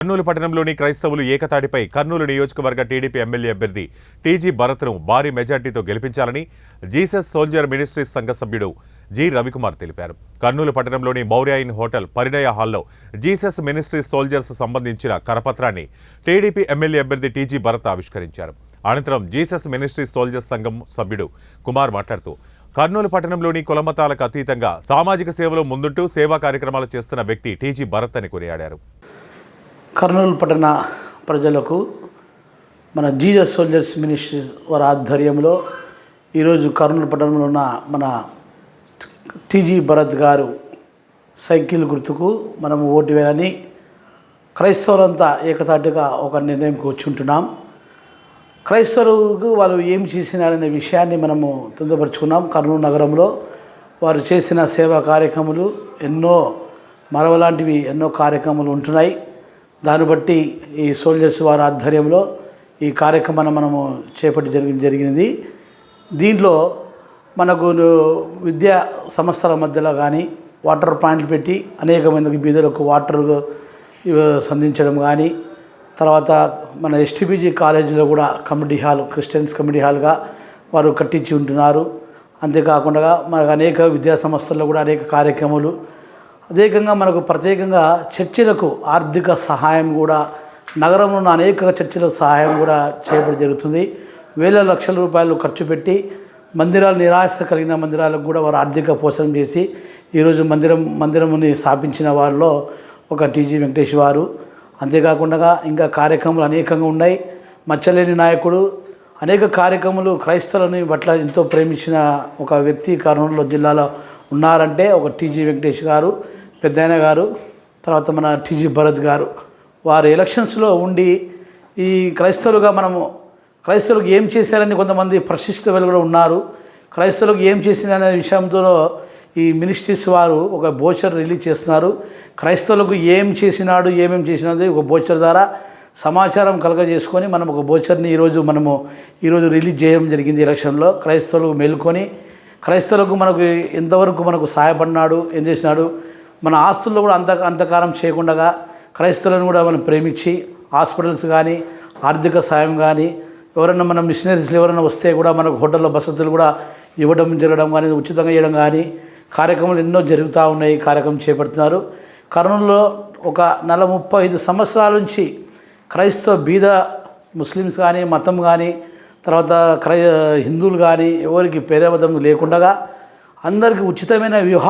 కర్నూలు పట్టణంలోని క్రైస్తవులు ఏకతాటిపై కర్నూలు నియోజకవర్గ టీడీపీ ఎమ్మెల్యే అభ్యర్థి టీజీ భరత్ను భారీ మెజార్టీతో గెలిపించాలని జీసస్ సోల్జర్ మినిస్ట్రీస్ సంఘ సభ్యుడు జి రవికుమార్ తెలిపారు. కర్నూలు పట్టణంలోని మౌర్యాయిన్ హోటల్ పరిణయ హాల్లో జీసస్ మినిస్ట్రీస్ సోల్జర్స్ సంబంధించిన కరపత్రాన్ని టీడీపీ ఎమ్మెల్యే అభ్యర్థి టీజీ భరత్ ఆవిష్కరించారు. అనంతరం జీసస్ మినిస్ట్రీస్ సోల్జర్స్ సంఘం సభ్యుడు కుమార్ మాట్లాడుతూ కర్నూలు పట్టణంలోని కులమతాలకు అతీతంగా సామాజిక సేవలో ముందుంటూ సేవా కార్యక్రమాలు చేస్తున్న వ్యక్తి టీజీ భరత్ అని కొనియాడారు. కర్నూలు పట్టణ ప్రజలకు మన జీజస్ సోల్జర్స్ మినిస్ట్రీస్ వారి ఆధ్వర్యంలో ఈరోజు కర్నూలు పట్టణంలో ఉన్న మన టీజీ భరత్ గారు సైకిల్ గుర్తుకు మనము ఓటు వేయాలని క్రైస్తవులంతా ఏకతాటిగా ఒక నిర్ణయంకి వచ్చి ఉంటున్నాం. క్రైస్తవులకు వాళ్ళు ఏం చేసినారనే విషయాన్ని మనము తొందరపరుచుకున్నాం. కర్నూలు నగరంలో వారు చేసిన సేవా కార్యక్రమాలు ఎన్నో మరవలాంటివి ఎన్నో కార్యక్రమాలు ఉంటున్నాయి. దాన్ని బట్టి ఈ సోల్జర్స్ వారి ఆధ్వర్యంలో ఈ కార్యక్రమాన్ని మనము చేపట్టి జరిగి జరిగినది. దీంట్లో మనకు విద్యా సంస్థల మధ్యలో కానీ వాటర్ పాయింట్లు పెట్టి అనేక మందికి బీదలకు వాటర్ సంధించడం కానీ తర్వాత మన ఎస్టీబీజీ కాలేజీలో కూడా కమిటీ హాల్ క్రిస్టియన్స్ కమిటీ హాల్గా వారు కట్టించి ఉంటున్నారు. అంతేకాకుండా మనకు అనేక విద్యా సంస్థల్లో కూడా అనేక కార్యక్రమాలు అదేకంగా మనకు ప్రత్యేకంగా చర్చిలకు ఆర్థిక సహాయం కూడా నగరంలో ఉన్న అనేక చర్చిల సహాయం కూడా చేయబడి జరుగుతుంది. వేల లక్షల రూపాయలు ఖర్చు పెట్టి మందిరాలు నిరాశ కలిగిన మందిరాలకు కూడా వారు ఆర్థిక పోషణ చేసి ఈరోజు మందిరం మందిరముని స్థాపించిన వారిలో ఒక టీజీ వెంకటేష్ వారు. అంతేకాకుండా ఇంకా కార్యక్రమాలు అనేకంగా ఉన్నాయి. మచ్చలేని నాయకుడు అనేక కార్యక్రమాలు క్రైస్తవులని పట్ల ఎంతో ప్రేమించిన ఒక వ్యక్తి కర్నూలు జిల్లాలో ఉన్నారంటే ఒక టీజీ వెంకటేష్ గారు. పెద్దయన గారు తర్వాత మన టీజీ భరత్ గారు వారు ఎలక్షన్స్లో ఉండి ఈ క్రైస్తవులుగా మనము క్రైస్తవులకు ఏం చేశారని కొంతమంది ప్రశిష్ట కూడా ఉన్నారు. క్రైస్తవులకు ఏం చేసిందనే విషయంతో ఈ మినిస్ట్రీస్ వారు ఒక బోచర్ రిలీజ్ చేస్తున్నారు. క్రైస్తవులకు ఏం చేసినాడు ఏమేం చేసినది ఒక బోచర్ ద్వారా సమాచారం కలగజేసుకొని మనం ఒక బోచర్ని ఈరోజు మనము ఈరోజు రిలీజ్ చేయడం జరిగింది ఎలక్షన్లో. క్రైస్తవులకు మేల్కొని క్రైస్తవులకు మనకు ఎంతవరకు మనకు సహాయపడినాడు ఏం చేసినాడు మన ఆస్తుల్లో కూడా అంత అంతకారం చేయకుండా క్రైస్తవులను కూడా మనం ప్రేమించి హాస్పిటల్స్ కానీ ఆర్థిక సాయం కానీ ఎవరైనా మన మిషనరీస్లు ఎవరైనా వస్తే కూడా మనకు హోటల్లో వసతులు కూడా ఇవ్వడం జరగడం కానీ ఉచితంగా ఇవ్వడం కానీ కార్యక్రమాలు ఎన్నో జరుగుతూ ఉన్నాయి కార్యక్రమం చేపడుతున్నారు. కర్నూలులో ఒక నెల ముప్పై ఐదు సంవత్సరాల నుంచి క్రైస్తవ బీద ముస్లిమ్స్ కానీ మతం కానీ తర్వాత క్రై హిందువులు కానీ ఎవరికి పేరేబద్ధం లేకుండా అందరికీ ఉచితమైన వివాహ